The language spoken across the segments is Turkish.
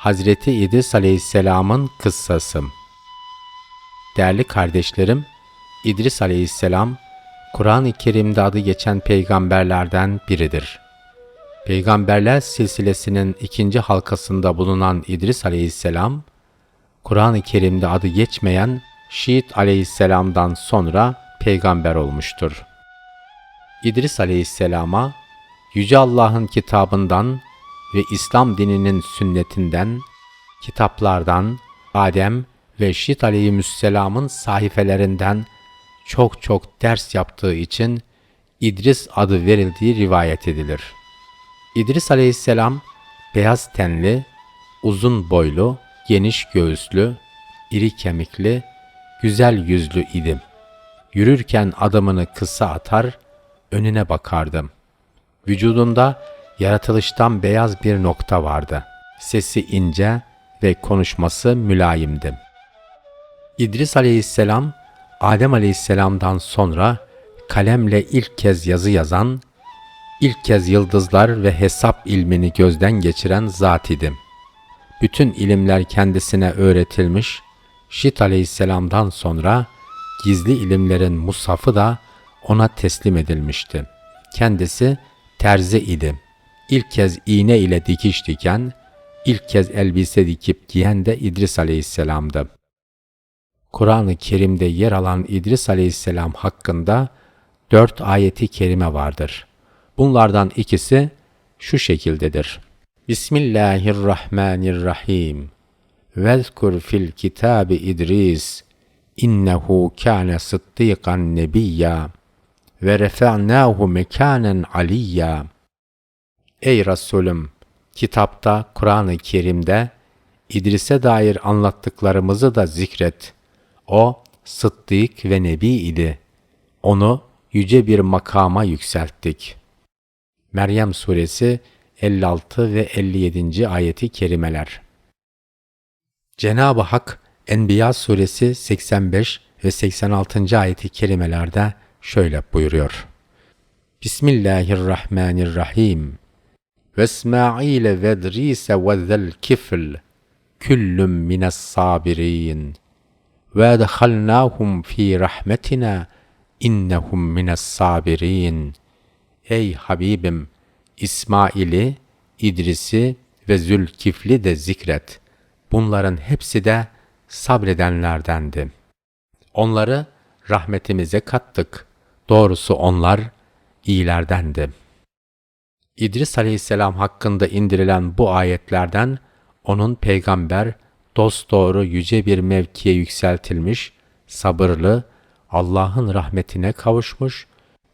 Hazreti İdris Aleyhisselam'ın kıssası. Değerli kardeşlerim, İdris Aleyhisselam, Kur'an-ı Kerim'de adı geçen peygamberlerden biridir. Peygamberler silsilesinin ikinci halkasında bulunan İdris Aleyhisselam, Kur'an-ı Kerim'de adı geçmeyen Şiit Aleyhisselam'dan sonra peygamber olmuştur. İdris Aleyhisselam'a Yüce Allah'ın kitabından ve İslam dininin sünnetinden, kitaplardan, Adem ve Şit aleyhisselamın sahifelerinden çok çok ders yaptığı için İdris adı verildiği rivayet edilir. İdris aleyhisselam beyaz tenli, uzun boylu, geniş göğüslü, iri kemikli, güzel yüzlü idim. Yürürken adımını kısa atar, önüne bakardım. Vücudunda yaratılıştan beyaz bir nokta vardı. Sesi ince ve konuşması mülayimdi. İdris aleyhisselam, Adem aleyhisselamdan sonra kalemle ilk kez yazı yazan, ilk kez yıldızlar ve hesap ilmini gözden geçiren zat idim. Bütün ilimler kendisine öğretilmiş, Şit aleyhisselamdan sonra gizli ilimlerin mushafı da ona teslim edilmişti. Kendisi terzi idi. İlk kez iğne ile dikiş diken, ilk kez elbise dikip giyen de İdris aleyhisselamdı. Kur'an-ı Kerim'de yer alan İdris aleyhisselam hakkında dört ayeti kerime vardır. Bunlardan ikisi şu şekildedir. Bismillahirrahmanirrahim. Vezkur fil kitabi İdris innehu kâne sıddıkan nebiyya ve refe'nâhu mekânen aliyya. Ey Resulüm! Kitapta, Kur'an-ı Kerim'de İdris'e dair anlattıklarımızı da zikret. O, sıddık ve nebi idi. Onu yüce bir makama yükselttik. Meryem Suresi 56 ve 57. ayeti kerimeler. Cenab-ı Hak Enbiya Suresi 85 ve 86. ayeti kerimelerde şöyle buyuruyor. Bismillahirrahmanirrahim. Ve İsmail ve İdris ve zel kifl küllüm mines sabirin ve edhalnahum fi rahmetina innehum mines sabirin. Ey Habibim! İsmail'i, İdris'i ve Zülkifli de zikret. Bunların hepsi de sabredenlerdendi. Onları rahmetimize kattık. Doğrusu onlar iyilerdendi. İdris aleyhisselam hakkında indirilen bu ayetlerden onun peygamber, dosdoğru yüce bir mevkiye yükseltilmiş, sabırlı, Allah'ın rahmetine kavuşmuş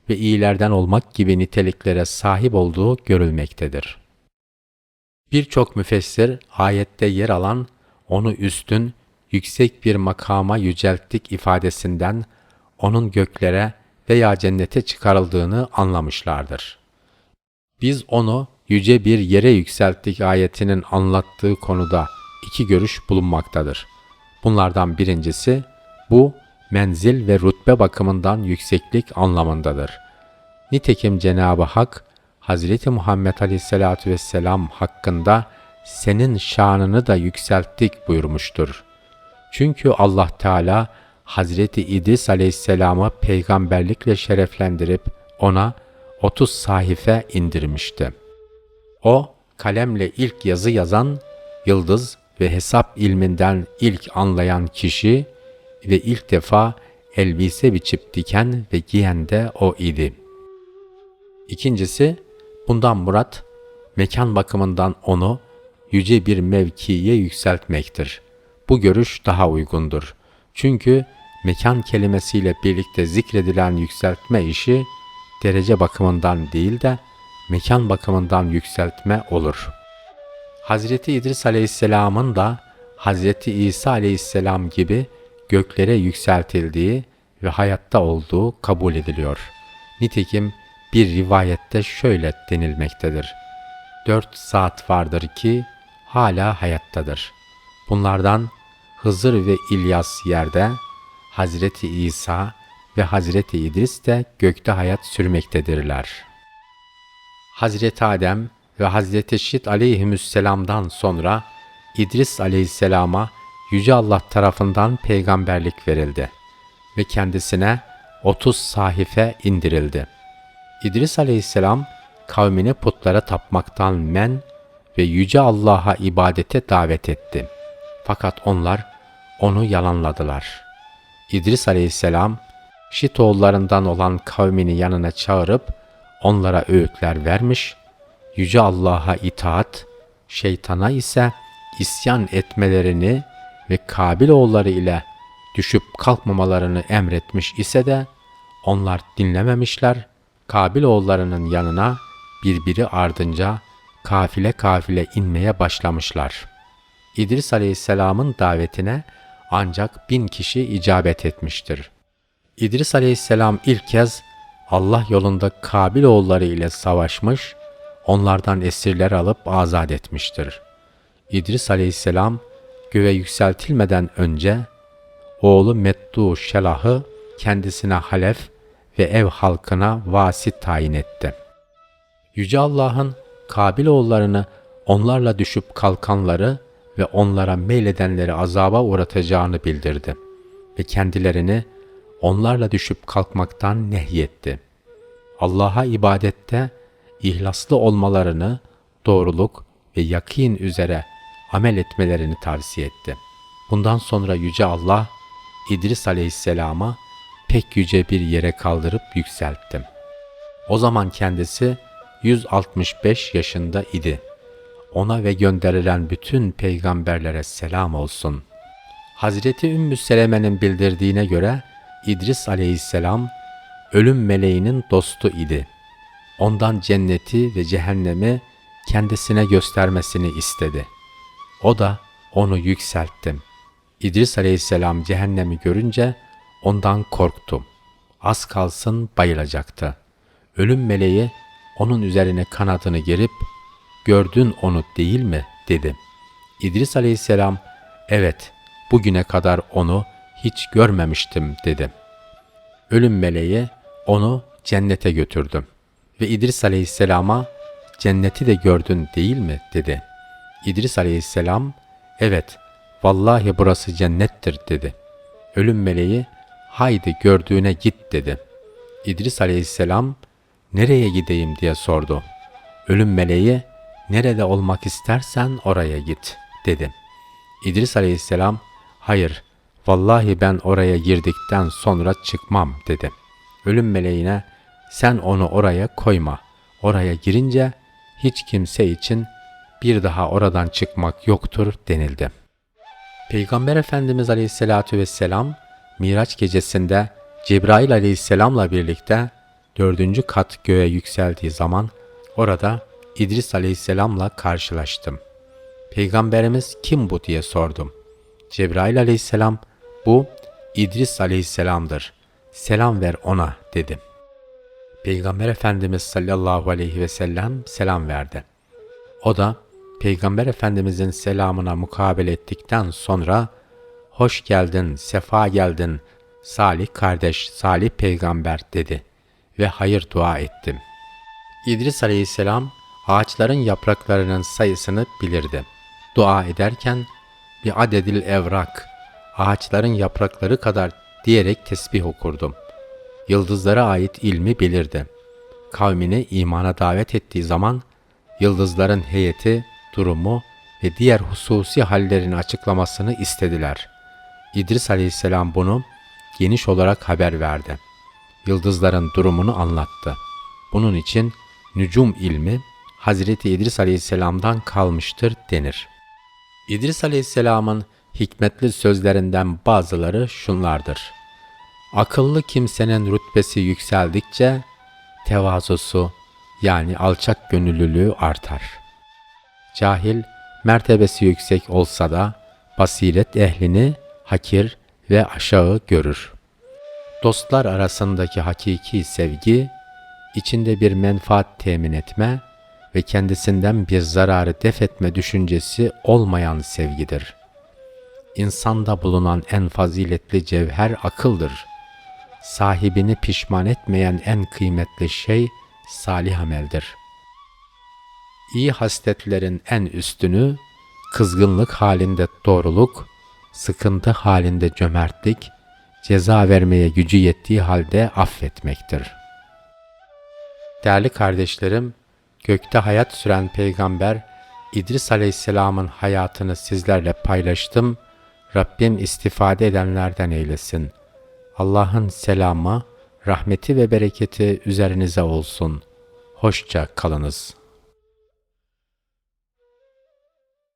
ve iyilerden olmak gibi niteliklere sahip olduğu görülmektedir. Birçok müfessir ayette yer alan onu üstün, yüksek bir makama yücelttik ifadesinden onun göklere veya cennete çıkarıldığını anlamışlardır. Biz onu yüce bir yere yükselttik ayetinin anlattığı konuda iki görüş bulunmaktadır. Bunlardan birincisi bu menzil ve rütbe bakımından yükseklik anlamındadır. Nitekim Cenab-ı Hak Hazreti Muhammed Aleyhisselatü Vesselam hakkında senin şanını da yükselttik buyurmuştur. Çünkü Allah Teala Hazreti İdris Aleyhisselam'ı peygamberlikle şereflendirip ona 30 sahife indirmişti. O kalemle ilk yazı yazan, yıldız ve hesap ilminden ilk anlayan kişi ve ilk defa elbise biçip diken ve giyen de o idi. İkincisi, bundan murat, mekan bakımından onu yüce bir mevkiye yükseltmektir. Bu görüş daha uygundur. Çünkü mekan kelimesiyle birlikte zikredilen yükseltme işi, derece bakımından değil de mekan bakımından yükseltme olur. Hazreti İdris Aleyhisselam'ın da Hazreti İsa Aleyhisselam gibi göklere yükseltildiği ve hayatta olduğu kabul ediliyor. Nitekim bir rivayette şöyle denilmektedir. Dört saat vardır ki hala hayattadır. Bunlardan Hızır ve İlyas yerde, Hazreti İsa ve Hazreti İdris de gökte hayat sürmektedirler. Hazreti Adem ve Hazreti Şit aleyhisselamdan sonra İdris aleyhisselama Yüce Allah tarafından peygamberlik verildi ve kendisine 30 sahife indirildi. İdris aleyhisselam kavmini putlara tapmaktan men ve Yüce Allah'a ibadete davet etti. Fakat onlar onu yalanladılar. İdris aleyhisselam, Şit oğullarından olan kavmini yanına çağırıp onlara öğütler vermiş, Yüce Allah'a itaat, şeytana ise isyan etmelerini ve Kabil oğulları ile düşüp kalkmamalarını emretmiş ise de onlar dinlememişler, Kabil oğullarının yanına birbiri ardınca kafile kafile inmeye başlamışlar. İdris aleyhisselamın davetine ancak bin kişi icabet etmiştir. İdris aleyhisselam ilk kez Allah yolunda Kabil oğulları ile savaşmış, onlardan esirler alıp azat etmiştir. İdris aleyhisselam göğe yükseltilmeden önce oğlu Meddu Şelah'ı kendisine halef ve ev halkına vasit tayin etti. Yüce Allah'ın Kabil oğullarını onlarla düşüp kalkanları ve onlara meyledenleri azaba uğratacağını bildirdi ve kendilerini onlarla düşüp kalkmaktan nehyetti. Allah'a ibadette ihlaslı olmalarını, doğruluk ve yakin üzere amel etmelerini tavsiye etti. Bundan sonra Yüce Allah, İdris aleyhisselama pek yüce bir yere kaldırıp yükseltti. O zaman kendisi 165 yaşında idi. Ona ve gönderilen bütün peygamberlere selam olsun. Hazreti Ümmü Seleme'nin bildirdiğine göre İdris aleyhisselam ölüm meleğinin dostu idi. Ondan cenneti ve cehennemi kendisine göstermesini istedi. O da onu yükseltti. İdris aleyhisselam cehennemi görünce ondan korktu. Az kalsın bayılacaktı. Ölüm meleği onun üzerine kanadını gerip gördün onu değil mi dedi. İdris aleyhisselam evet bugüne kadar onu hiç görmemiştim dedi. Ölüm meleği onu cennete götürdü ve İdris aleyhisselama cenneti de gördün değil mi dedi. İdris aleyhisselam evet vallahi burası cennettir dedi. Ölüm meleği haydi gördüğüne git dedi. İdris aleyhisselam nereye gideyim diye sordu. Ölüm meleği nerede olmak istersen oraya git dedi. İdris aleyhisselam hayır vallahi ben oraya girdikten sonra çıkmam dedi. Ölüm meleğine sen onu oraya koyma. Oraya girince hiç kimse için bir daha oradan çıkmak yoktur denildi. Peygamber Efendimiz Aleyhisselatü Vesselam Miraç gecesinde Cebrail Aleyhisselam'la birlikte dördüncü kat göğe yükseldiği zaman orada İdris Aleyhisselam'la karşılaştım. Peygamberimiz kim bu diye sordum. Cebrail Aleyhisselam bu İdris Aleyhisselam'dır. Selam ver ona dedim. Peygamber Efendimiz sallallahu aleyhi ve sellem selam verdi. O da Peygamber Efendimizin selamına mukabele ettikten sonra hoş geldin, sefa geldin, salih kardeş, salih peygamber dedi ve hayır dua ettim. İdris aleyhisselam ağaçların yapraklarının sayısını bilirdi. Dua ederken bir adedil evrak, ağaçların yaprakları kadar diyerek tesbih okurdum. Yıldızlara ait ilmi bilirdi. Kavmini imana davet ettiği zaman yıldızların heyeti, durumu ve diğer hususi hallerini açıklamasını istediler. İdris aleyhisselam bunu geniş olarak haber verdi. Yıldızların durumunu anlattı. Bunun için nücum ilmi Hazreti İdris aleyhisselamdan kalmıştır denir. İdris aleyhisselamın hikmetli sözlerinden bazıları şunlardır. Akıllı kimsenin rütbesi yükseldikçe tevazusu yani alçak gönüllülüğü artar. Cahil mertebesi yüksek olsa da basiret ehlini hakir ve aşağı görür. Dostlar arasındaki hakiki sevgi, içinde bir menfaat temin etme ve kendisinden bir zararı def etme düşüncesi olmayan sevgidir. İnsanda bulunan en faziletli cevher akıldır. Sahibini pişman etmeyen en kıymetli şey salih ameldir. İyi hasletlerin en üstünü, kızgınlık halinde doğruluk, sıkıntı halinde cömertlik, ceza vermeye gücü yettiği halde affetmektir. Değerli kardeşlerim, gökte hayat süren peygamber İdris Aleyhisselam'ın hayatını sizlerle paylaştım. Rabbim istifade edenlerden eylesin. Allah'ın selamı, rahmeti ve bereketi üzerinize olsun. Hoşça kalınız.